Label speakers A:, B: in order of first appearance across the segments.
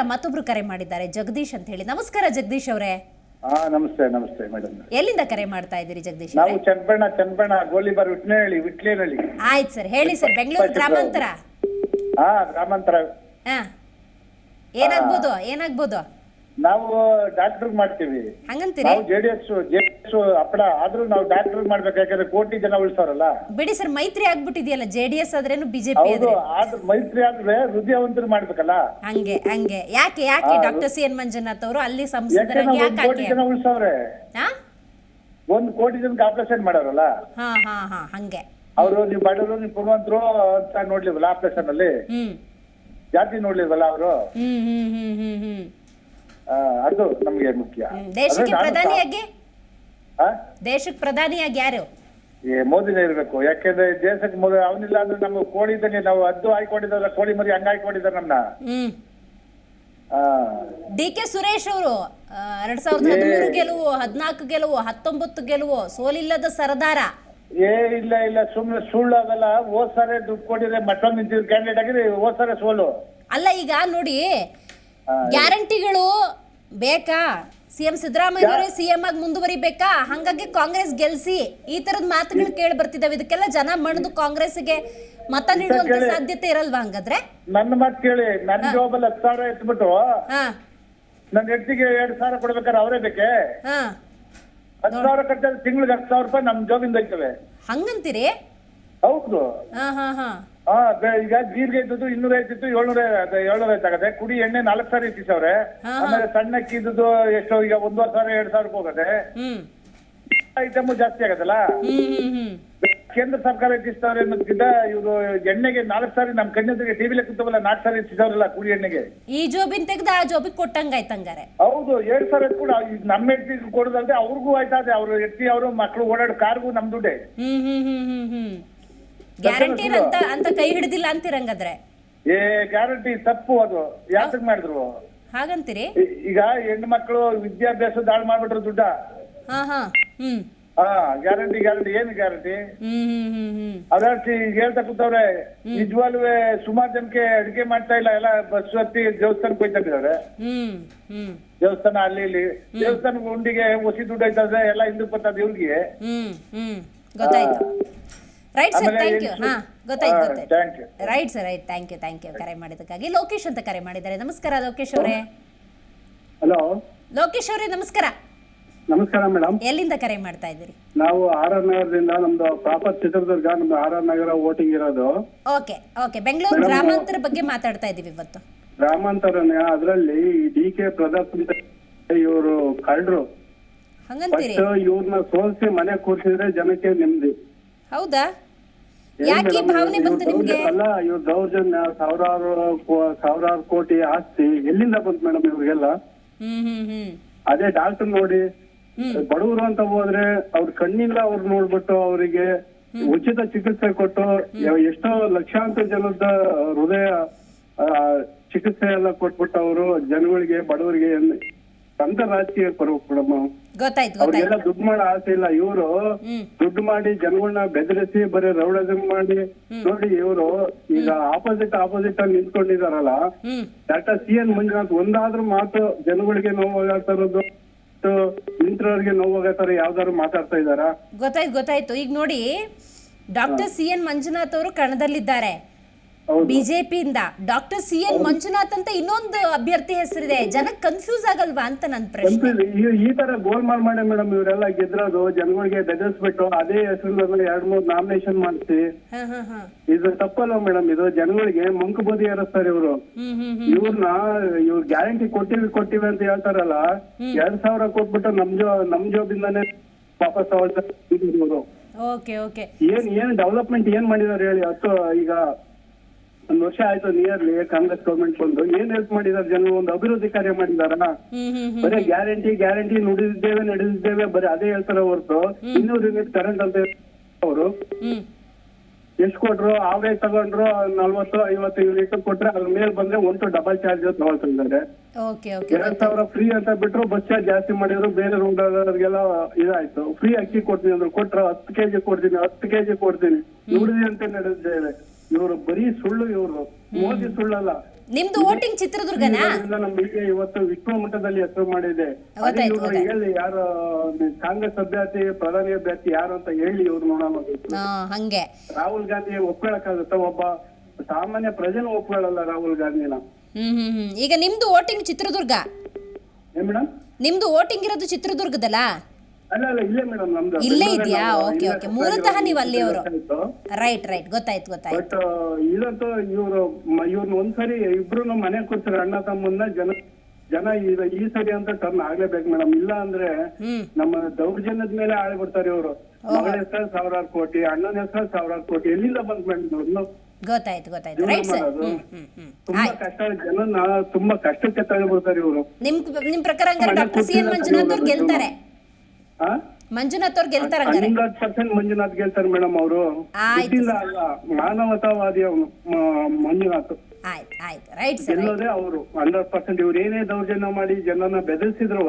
A: ನಮಸ್ಕಾರ ಮತ್ತೊಬ್ರು ಕರೆ ಮಾಡಿದ್ದಾರೆ. ಜಗದೀಶ್ ಅಂತ ಹೇಳಿ. ನಮಸ್ಕಾರ ಜಗದೀಶ್ ಅವರೇ.
B: ಹಾ ನಮಸ್ತೆ ನಮಸ್ತೆ ಮೇಡಮ್.
A: ಎಲ್ಲಿಂದ ಕರೆ ಮಾಡ್ತಾ ಇದ್ದೀರಿ ಜಗದೀಶ್
B: ನಾವು
A: ಚನ್ಬಣ್ಣ
B: ಚನ್ನಬಣ್ಣ ಗೋಲಿಬಾರ್ ವಿಟ್ನೇಳಿ ವಿಟ್ಲೇನಹಳ್ಳಿ.
A: ಆಯ್ತು ಸರ್. ಹೇಳಿ ಸರ್ ಬೆಂಗಳೂರು ಗ್ರಾಮಾಂತರ.
B: ಹಾ ಗ್ರಾಮಾಂತರ.
A: ಹಾ. ಏನಾಗ್ಬೋದು? ಏನಾಗ್ಬೋದು?
B: ನಾವು ಡಾಕ್ಟರ್ ಮಾಡ್ತೀವಿ.
A: ಹಂಗಂತೀರಿ?
B: ನಾವು J D S J S ಅಪ್ಪಡ ಆದ್ರೂ ನಾವು ಡಾಕ್ಟರ್ ಮಾಡ್ಬೇಕು ಯಾಕಂದ್ರೆ ಕೋಟಿ ಜನ ಉಳಿಸೋರಲ್ಲ.
A: ಬಿಡಿ ಸರ್ ಮೈತ್ರಿ ಆಗ್ಬಿಟ್ಟಿದೆಯಲ್ಲ ಜೆಡಿಎಸ್ ಆದ್ರೇನು ಬಿಜೆಪಿ
B: ಹೌದು
A: ಆದ್ರೆ
B: ಆದ್ರೆ ಮೈತ್ರಿ ಆದ್ರೆ ಹೃದಯವಂತರು ಮಾಡ್ಬೇಕಲ್ಲ.
A: ಹಂಗೆ ಹಂಗೆ. ಯಾಕೆ ಯಾಕೆ ಡಾಕ್ಟರ್ ಸಿ ಎನ್ ಮಂಜುನಾಥ್ ಅವರು ಅಲ್ಲಿ ಸಂಸದರಾಗಿ
B: ಯಾಕಂದ್ರೆ
A: ಯಾಕೆ
B: ಒಂದ್ ಕೋಟಿ
A: ಆಕೆ
B: ಜನ ಉಳಿಸೋರೆ
A: ಹಾ
B: ಒಂದ್ ಕೋಟಿ ಜನಕ್ಕೆ ಆಪರೇಷನ್ ಮಾಡೋರಲ್ಲ.
A: ಹಾ ಹಾ ಹಾ ಹಂಗೆ.
B: ಅವರು ನೀವು ಬಡವರು ನೀವು ಪುಣ್ಯವಂತರು ಅಂತ ನೋಡ್ಲಿವಲ್ಲ ಆಪರೇಷನ್ ಅಲ್ಲಿ?
A: ಹ್ಮ್.
B: ಜಾತಿ ನೋಡ್ಲಿಲ್ವಲ್ಲ ಅವರು?
A: ಹ್ಮ್ ಹ್ಮ್ ಹ್ಮ್ ಹ್ಮ್ ಹ್ಮ್.
B: ಅದು ನಮ್ಗೆ ಮುಖ್ಯ.
A: ದೇಶಕ್ಕೆ ಪ್ರಧಾನಿಯಾಗಿ?
B: ಆ?
A: ದೇಶಕ್ಕೆ ಪ್ರಧಾನಿಯಾಗಿ ಯಾರು?
B: ಏ ಮೋದಿನೇ ಇರ್ಬೇಕು. ಯಾಕೆಂದ್ರೆ ದೇಶಕ್ಕೆ ಮೋದಿ ಅವನಿಲ್ಲ ಅಂದ್ರೆ ನಮ್ಮ ಕೋಳಿ ಇದ್ದಂಗೆ ನಾವು ಅದ್ದು ಹಾಕೊಂಡಿದ್ದಾರ ಕೋಳಿ ಮರಿ ಹಂಗ ಹಾಕೊಂಡಿದ್ದಾರೆ ನಮ್ನ.
A: ಹ್ಮ್.
B: ಆ,
A: ಡಿ ಕೆ ಸುರೇಶ್ ಅವರು ಎರಡ್ ಸಾವಿರದ ಹದಿಮೂರು ಗೆಲುವು ಹದಿನಾಲ್ಕು ಗೆಲುವು ಹತ್ತೊಂಬತ್ತು ಗೆಲುವು ಸೋಲಿಲ್ಲದ ಸರದಾರ.
B: ಏ ಇಲ್ಲ ಇಲ್ಲ ಸುಮ್ನೆ ಸುಳ್ಳು ಆಗಲ್ಲ ಹೋದ್ ಸಾರಿ ದುಡ್ಡು ಕೊಟ್ಟಿದ್ರೆ ಮತ್ತೊಂದು ನಿಂತಿದ್ರು ಕ್ಯಾಂಡಿಡೇಟ್ ಆಗಿದ್ರೆ ಹೋದ್ ಸಾರಿ ಸೋಲು.
A: ಅಲ್ಲ ಈಗ ನೋಡಿ
B: ಆ,
A: ಗ್ಯಾರಂಟಿಗಳು ಬೇಕಾ? ಸಿಎಂ ಸಿ ಸಿಎಂ ಆಗಿ ಮುಂದುವರಿಬೇಕಾ? ಹಂಗಾಗಿ ಕಾಂಗ್ರೆಸ್ ಗೆಲ್ಸಿ. ಈ ತರದ ಮಾತುಗಳು ಕೇಳಿ ಬರ್ತಿದಾವೆ. ಇದಕ್ಕೆಲ್ಲ ಜನ ಮಣದು ಕಾಂಗ್ರೆಸ್ಗೆ ಮತ ನೀಡುವಂತ. ಸಾಧ್ಯತೆ ಇರಲ್ವಾ ಹಂಗಾದ್ರೆ?
B: ನನ್ನ ಮಾತು ಕೇಳಿ. ನನ್ನ ಜೋಬಲ್ಲಿ ಹತ್ತು ಸಾವಿರ ಎತ್ಬಿಟ್ಟು
A: ಹಾ.
B: ನನ್ನ ಹೆಂಡತಿಗೆ ಎರಡ್ ಸಾವಿರ ಕೊಡ್ಬೇಕಾದ್ರೆ ಅವರೇ ಬೇಕೆ?
A: ಹಾ.
B: ಹತ್ತು ಸಾವಿರ ಕಟ್ಟಿದ್ರೆ ತಿಂಗಳಿಗೆ ಹತ್ತು ಸಾವಿರ ರೂಪಾಯಿ ನಮ್ಮ ಜಾಬಿಂದ ಹೋಗ್ತವೆ.
A: ಹಂಗಂತೀರಿ?
B: ಹೌದು.
A: ಹಾ
B: ಈಗ ಜೀರಿಗೆ ಇದ್ದದ್ದು ಇನ್ನೂರ ಐತಿತ್ತು ಏಳ್ನೂರ ಏಳ್ನೂರ ಐತಾಗತ್ತೆ ಕುಡಿ ಎಣ್ಣೆ ನಾಲ್ಕು ಸಾವಿರ ಇತ್ತು ಅವ್ರೆ
A: ಹಾ,
B: ಆಮೇಲೆ ಸಣ್ಣ ಇದ್ದದ್ದು ಎಷ್ಟೋ ಈಗ ಒಂದೂವರೆ ಸಾವಿರ ಎರಡ್ ಸಾವಿರಕ್ಕೆ ಹೋಗತ್ತೆ. ಐಟಮ್ ಜಾಸ್ತಿ ಆಗತ್ತಲ್ಲ? ಕೇಂದ್ರ ಸರ್ಕಾರ ಹೆಚ್ಚಿಸ್ತವ್ರೆ ಅನ್ನೋದಕ್ಕಿಂತ ಇವರು ಎಣ್ಣೆಗೆ ನಾಲ್ಕು ಸಾವಿರ ನಮ್ ಕಣ್ಣೆದುರಿಗೆ ಟಿವಿ ಕೂತವಲ್ಲ ನಾಲ್ಕ್ ಸಾರಿ ಹೆಚ್ಚಿಸವ್ರಲ್ಲ ಕುಡಿ ಎಣ್ಣೆಗೆ.
A: ಈ ಜೋಬಿನ್ ತೆಗ್ದು ಆ ಜೋಬಿಗೆ ಕೊಟ್ಟಂಗಾಯ್ತು ಹಂಗಾರೆ.
B: ಹೌದು ಎರಡ್ ಸಾವಿರ ಕೂಡ ನಮ್ಮ ಹೆಂಡತಿ ಕೊಡೋದಲ್ದೆ ಅವ್ರಿಗೂ ಆಯ್ತಾ ಅದೇ ಅವ್ರ ಹೆಂಡತಿ ಅವರು ಮಕ್ಕಳು ಓಡಾಡೋ ಕಾರ್ಗೂ ನಮ್ ದುಡ್ಡೇ.
A: ಗ್ಯಾರಂಟಿ ಅಂತ ಅಂತ ಕೈ ಹಿಡಿದಿಲ್ಲ ಅಂತಿರಂಗಾದ್ರೆ?
B: ಏ ಗ್ಯಾರಂಟಿ ತಪ್ಪು ಅದು. ಯಾತಕ್ ಮಾಡಿದ್ರು?
A: ಹಾಗಂತೀರಿ?
B: ಈಗ ಹೆಣ್ಣು ಮಕ್ಕಳು ವಿದ್ಯಾಭ್ಯಾಸ ದಾಳಿ ಮಾಡ್ಬಿಟ್ರು ದುಡ್ಡ?
A: ಹಾ ಹಾ. ಹ್ಮ್.
B: ಹಾ ಗ್ಯಾರಂಟಿ ಗ್ಯಾರಂಟಿ ಏನು ಗ್ಯಾರಂಟಿ
A: ಹ್ಮ್ ಹ್ಮ್ ಹ್ಮ್ ಹ್ಮ್.
B: ಅದಾಡ್ಸಿ ಈಗ ಹೇಳ್ತಾ ಕೂತವ್ರೆ ನಿಜವಾಗ್ಲೂ ಸುಮಾರು ಜನಕ್ಕೆ ಅಡಿಗೆ ಮಾಡ್ತಾ ಇಲ್ಲ. ಎಲ್ಲ ಬಸ್ ಹತ್ತಿ ದೇವಸ್ಥಾನಕ್ಕೆ ಹೋಯ್ತಾ ಇದ್ದಾರೆ
A: ಹ್ಮ್ ಹ್ಮ್.
B: ದೇವಸ್ಥಾನ ಅಲ್ಲಿ ಇಲ್ಲಿ. ದೇವಸ್ಥಾನ ಉಂಡಿಗೆ ಹೊಸಿ ದುಡ್ಡು ಆಯ್ತದೆ ಎಲ್ಲ ಹಿಂದಕ್ಕೆ ಬರ್ತದೆ ಇವ್ರಿಗೆ
A: ಹ್ಮ್ ಹ್ಮ್. ಗೊತ್ತಾಯ್ತು. ರೈಟ್ ಸರ್ ಥ್ಯಾಂಕ್ ಯು ಹಾ ಗೊತ್ತಾಯ್ತು ಗೊತ್ತಾಯ್ತು. Right sir right thank you thank you ಕರೆ ಮಾಡಿದ್ದಕ್ಕಾಗಿ ಲೋಕೇಶ್ ಅಂತ ಕರೆ ಮಾಡಿದ್ದಾರೆ. ನಮಸ್ಕಾರ ಲೋಕೇಶ್ ಅವರೇ.
C: ಹಲೋ
A: ಲೋಕೇಶ್ ಅವರೇ ನಮಸ್ಕಾರ.
C: ನಮಸ್ಕಾರ ಮೇಡಮ್
A: ಎಲ್ಲಿಂದ ಕರೆ ಮಾಡ್ತಾ ಇದ್ದೀರಿ?
C: ನಾವು ಆರ್ ಆರ್ ನಗರದಿಂದ ನಮ್ದು ಪ್ರಾಪರ್ ಚಿತ್ರದುರ್ಗ ನಮ್ದು ಆರ್ ಆರ್ ನಗರ ವೋಟಿಂಗ್ ಇರೋದು.
A: Okay okay. ಬೆಂಗಳೂರು ಗ್ರಾಮಾಂತರ ಬಗ್ಗೆ ಮಾತಾಡ್ತಾ ಇದ್ದೀವಿ ಇವತ್ತು.
C: ಗ್ರಾಮಾಂತರನೇ ಅದರಲ್ಲಿ ಡಿ ಕೆ ಪ್ರತಾಪ್ ಇವರು ಕಳ್ಳರು
A: ಹಂಗಂತೀರಿ?
C: ಇವ್ರನ್ನ ಸೋಲ್ಸಿ ಮನೆ ಕೂರಿಸಿದ್ರೆ ಜನಕ್ಕೆ ನೆಮ್ಮದಿ.
A: ಹೌದಾ? ಯಾಕೆ ಈ ಭಾವನೆ ಬಂತು ನಿಮ್ಗೆ?
C: ಅಲ್ಲ ಇವ್ರ ದೌರ್ಜನ್ಯ ಸಾವಿರಾರು ಕೋ- ಸಾವಿರಾರು ಕೋಟಿ ಆಸ್ತಿ ಎಲ್ಲಿಂದ ಬಂತು ಮೇಡಮ್ ಇವ್ರಿಗೆಲ್ಲ?
A: ಹ್ಮ್ ಹ್ಮ್ ಹ್ಮ್.
C: ಅದೇ ಡಾಕ್ಟರ್ ನೋಡಿ ಬಡವರು ಅಂತ ಹೋದ್ರೆ ಅವ್ರ ಕಣ್ಣಿಂದ ಅವ್ರು ನೋಡ್ಬಿಟ್ಟು ಅವರಿಗೆ ಉಚಿತ ಚಿಕಿತ್ಸೆ ಕೊಟ್ಟು ಎ- ಎಷ್ಟೋ ಲಕ್ಷಾಂತರ ಜನದ ಹೃದಯ ಆ, ಚಿಕಿತ್ಸೆ ಎಲ್ಲ ಕೊಟ್ಬಿಟ್ಟು ಅವರು ಜನಗಳಿಗೆ ಬಡವರಿಗೆ ಏನ್- ಸ್ವಂತ ರಾಜಕೀಯ ಬರ್ಬೇಕು ಮೇಡಮ್
A: ಗೊತ್ತಾಯ್ತು
C: ಅವ್ರಿಗೆಲ್ಲ
A: ಗೊತ್ತಾಯ್ತು
C: ದುಡ್ಡು ಮಾಡೋ ಆಸೆ ಇಲ್ಲ. ಇವರು
A: ಹ್ಮ್.
C: ದುಡ್ಡು ಮಾಡಿ ಜನಗಳನ್ನ ಬೆದರಿಸಿ ಬರೀ ರೌಡಜಮ್ ಮಾಡಿ ನೋಡಿ ಇವರು ಈಗ ಆಪೋಸಿಟ್ ಆಪೋಸಿಟ್ ಅಲ್ಲಿ ನಿಂತ್ಕೊಂಡಿದಾರಲ್ಲ
A: ಹ್ಮ್.
C: ಡಾಕ್ಟರ್ ಸಿ ಎನ್ ಮಂಜುನಾಥ್ ಒಂದಾದ್ರೂ ಮಾತು ಜನಗಳಿಗೆ ನೋವಾಗತ್ತ ಇರೋದು ನಿಂತ್ರವ್ರಿಗೆ ನೋವಾಗತ್ತರ ಯಾವ್ದಾದ್ರು ಮಾತಾಡ್ತಾ ಇದಾರಾ
A: ಗೊತ್ತಾಯ್ತು ಗೊತ್ತಾಯ್ತು. ಈಗ ನೋಡಿ ಡಾಕ್ಟರ್ ಸಿ ಎನ್ ಮಂಜುನಾಥ್ ಅವರು ಕಣದಲ್ಲಿದ್ದಾರೆ. ಬಿಜೆಪಿಯಿಂದ ಡಾಕ್ಟರ್ ಸಿ ಎನ್ ಮಂಜುನಾಥ್ ಅಂತ ಇನ್ನೊಂದು ಅಭ್ಯರ್ಥಿ ಹೆಸರಿದೆ. ಜನಕ್ಕೆ ಕನ್ಫ್ಯೂಸ್ ಆಗಲ್ವಾ ಅಂತ ನನ್ನ ಪ್ರಶ್ನೆ.
C: ಈ- ತರ ಗೋಲ್ಮಾಲ್ ಮಾಡಿ ಮೇಡಮ್ ಇವರೆಲ್ಲ ಗೆದ್ರೋದು ಜನಗಳಿಗೆ ಬೆದರಿಸ್ಬಿಟ್ಟು ಅದೇ ಹೆಸರು ಎರಡ್ ಮೂರ್ ನಾಮಿನೇಷನ್ ಮಾಡಿಸಿ. ಇದು ತಪ್ಪಲ್ಲ ಮೇಡಮ್ ಇದು ಜನಗಳಿಗೆ ಮಂಕು ಬದಿ ಏರಿಸ್ತಾರೆ ಇವರು. ಇವ್ರನ್ನ ಇವ್ರು ಗ್ಯಾರಂಟಿ ಕೊಟ್ಟಿವಿ ಕೊಟ್ಟಿವಿ ಅಂತ ಹೇಳ್ತಾರಲ್ಲ ಎರಡ್ ಸಾವಿರ ಕೊಟ್ಬಿಟ್ಟು ನಮ್ ಜೋ ನಮ್ ಜೋಬಿಂದಾನೇ ವಾಪಸ್ ತಗೊಳ್ತಾರೆ ಇವರು.
A: ಓಕೆ
C: ಏನ್ ಏನ್ ಡೆವಲಪ್ಮೆಂಟ್ ಏನ್ ಮಾಡಿದಾರೆ ಹೇಳಿ ಹತ್ತು ಈಗ? ಒಂದ್ ವರ್ಷ ಆಯ್ತು ನಿಯರ್ಲಿ ಕಾಂಗ್ರೆಸ್ ಗೌರ್ಮೆಂಟ್ ಬಂದು. ಏನ್ ಹೆಲ್ಪ್ ಮಾಡಿದಾರೆ ಜನ ಒಂದು ಅಭಿವೃದ್ಧಿ ಕಾರ್ಯ ಮಾಡಿದಾರ
A: ಹ್ಮ್ ಹ್ಮ್ ಹ್ಮ್
C: ಬರೀ ಗ್ಯಾರಂಟಿ ಗ್ಯಾರಂಟಿ ನುಡಿದಿದ್ದೇವೆ ನಡೆದಿದ್ದೇವೆ ಬರೀ ಅದೇ ಹೇಳ್ತಾರೆ ಹೊರತು. ಇನ್ನೂರು ಯೂನಿಟ್ ಕರೆಂಟ್ ಅಂತ ಅವರು. ಎಷ್ಟು ಕೊಟ್ರು? ಆವರೇಜ್ ತಗೊಂಡ್ರು ನಲ್ವತ್ತು ಐವತ್ತು ಯೂನಿಟ್ ಕೊಟ್ರೆ ಅದ್ರ ಮೇಲೆ ಬಂದ್ರೆ ಒನ್ ಟು ಡಬಲ್ ಚಾರ್ಜ್ ತಗೊಳ್ತಾ ಇದ್ದಾರೆ ಎರಡ್ ಸಾವಿರ ಫ್ರೀ ಅಂತ ಬಿಟ್ರು ಬಸ್ ಚಾರ್ಜ್ ಜಾಸ್ತಿ ಮಾಡಿದ್ರು ಬೇರೆ ರೂಮ್ಗೆಲ್ಲ ಇದಾಯ್ತು. ಫ್ರೀ ಅಕ್ಕಿ ಕೊಡ್ತೀನಿ ಅಂದ್ರೆ. ಕೊಟ್ರು ಹತ್ತು ಕೆಜಿ ಕೊಡ್ತೀನಿ ಹತ್ತು ಕೆಜಿ ಕೊಡ್ತೀನಿ. ನುಡಿದಿ ಅಂತ ನಡೆದಿದ್ದೇವೆ. ಇವರು ಬರೀ ಸುಳ್ಳು ಇವರು. ಮೋದಿ ಸುಳ್ಳಲ್ಲ.
A: ನಿಮ್ದು ವೋಟಿಂಗ್ ಚಿತ್ರದುರ್ಗನಾ?
C: ನಮ್ಮ ಬಿಜೆಪಿ ಇವತ್ತು ವಿಶ್ವ ಮಟ್ಟದಲ್ಲಿ ಹೆಸರು ಮಾಡಿದೆ. ಅದೇ ಇವ್ರು ಹೇಳಿ ಯಾರು ಕಾಂಗ್ರೆಸ್ ಅಭ್ಯರ್ಥಿ ಪ್ರಧಾನಿ ಅಭ್ಯರ್ಥಿ ಯಾರು ಅಂತ ಹೇಳಿ ಇವ್ರು ನೋಡೋಣ
A: ಹಂಗೆ.
C: ರಾಹುಲ್ ಗಾಂಧಿ ಒಪ್ಕೊಳಕಾಗುತ್ತ ಒಬ್ಬ? ಸಾಮಾನ್ಯ ಪ್ರಜೆನೂ ಒಪ್ಕೊಳ್ಳಲ್ಲ ರಾಹುಲ್ ಗಾಂಧಿನ.
A: ಹ್ಮ್ ಹ್ಮ್ ಹ್ಮ್. ಈಗ ನಿಮ್ದು ವೋಟಿಂಗ್ ಚಿತ್ರದುರ್ಗ?
C: ಏನ್ ಮೇಡಮ್
A: ನಿಮ್ದು ವೋಟಿಂಗ್ ಇರೋದು ಚಿತ್ರದುರ್ಗದಲ್ಲ
C: ಅಲ್ಲ ಅಲ್ಲ ಇಲ್ಲೇ ಮೇಡಮ್ ನಮ್ದು
A: ಇಲ್ಲೇ ಇದೆಯಾ? ಓಕೆ ಓಕೆ ಮೂಲತಃ ನೀವು ಅಲ್ಲಿಯವರು. ರೈಟ್ ರೈಟ್ ಗೊತ್ತಾಯ್ತು ಗೊತ್ತಾಯ್ತು.
C: ಬಟ್ ಇದಂತೂ ಇವ್ರು ಇವ್ರನ್ನ ಒಂದ್ಸರಿ ಇಬ್ರು ಮನೆ ಕೂರ್ಸ್ರಿ ಅಣ್ಣ ತಮ್ಮನ್ನ ಜನ ಜನ ಈಗ ಈ ಸರಿ ಅಂತ ಟರ್ನ್ ಆಗ್ಲೇಬೇಕು ಮೇಡಮ್ ಇಲ್ಲ ಅಂದ್ರೆ ನಮ್ಮ ದೌರ್ಜನ್ಯದ ಮೇಲೆ ಆಳ್ಬಿಡ್ತಾರೆ ಇವರು. ಮಗಳ ಹೆಸರು ಸಾವಿರಾರು ಕೋಟಿ ಅಣ್ಣನ ಹೆಸರು ಸಾವಿರಾರು ಕೋಟಿ. ಎಲ್ಲಿಂದ ಬಂದ್ ಮೇಡಮ್
A: ಗೊತ್ತಾಯ್ತು ಗೊತ್ತಾಯ್ತು. ರೈಟ್ ಸರ್
C: ತುಂಬಾ ಕಷ್ಟ ಜನ ತುಂಬಾ ಕಷ್ಟಕ್ಕೆ ತಗೊಂಡ್ಬಿಡ್ತಾರೆ ಇವರು.
A: ನಿಮ್ ನಿಮ್ ಪ್ರಕಾರ ಡಾಕ್ಟರ್ ಸಿ ಎನ್ ಮಂಜುನಾಥ್ ಅವ್ರು ಗೆಲ್ತಾರೆ. ಮಂಜುನಾಥ್ ಅವ್ರು ಗೆಲ್ತಾರೆ
C: ಹಂಡ್ರೆಡ್ ಪರ್ಸೆಂಟ್ ಮಂಜುನಾಥ್ ಗೆಲ್ತಾರೆ ಮೇಡಮ್ ಅವರು. ಅಲ್ಲ ಮಾನವತಾವಾದಿ ಅವನು ಮಂಜುನಾಥ್.
A: ಆಯ್ತು ಆಯ್ತು. ರೈಟ್ ಸರ್
C: ಗೆಲ್ಲೋದೇ ಅವರು. ಹಂಡ್ರೆಡ್ ಪರ್ಸೆಂಟ್ ಇವ್ರು ಏನೇ ದೌರ್ಜನ್ಯ ಮಾಡಿ ಜನನ ಬೆದರಿಸಿದ್ರು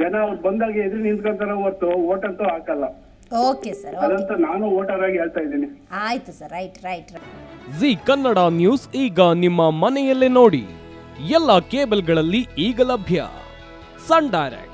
C: ಜನ ಅವ್ರು ಬಂದಾಗ ಎದುರು ನಿಂತ್ಕೊಂತಾರ ಹೊರ್ತು ಓಟ್ ಅಂತೂ ಹಾಕಲ್ಲ.
A: ಓಕೆ ಸರ್
C: ಅದಂತ ನಾನು ವೋಟರ್ ಆಗಿ ಹೇಳ್ತಾ ಇದ್ದೀನಿ.
A: ಆಯ್ತು sir right right.
D: Zee Kannada news ಈಗ ನಿಮ್ಮ ಮನೆಯಲ್ಲೇ ನೋಡಿ. ಎಲ್ಲ ಕೇಬಲ್ಗಳಲ್ಲಿ ಈಗ ಲಭ್ಯ. Sun Direct.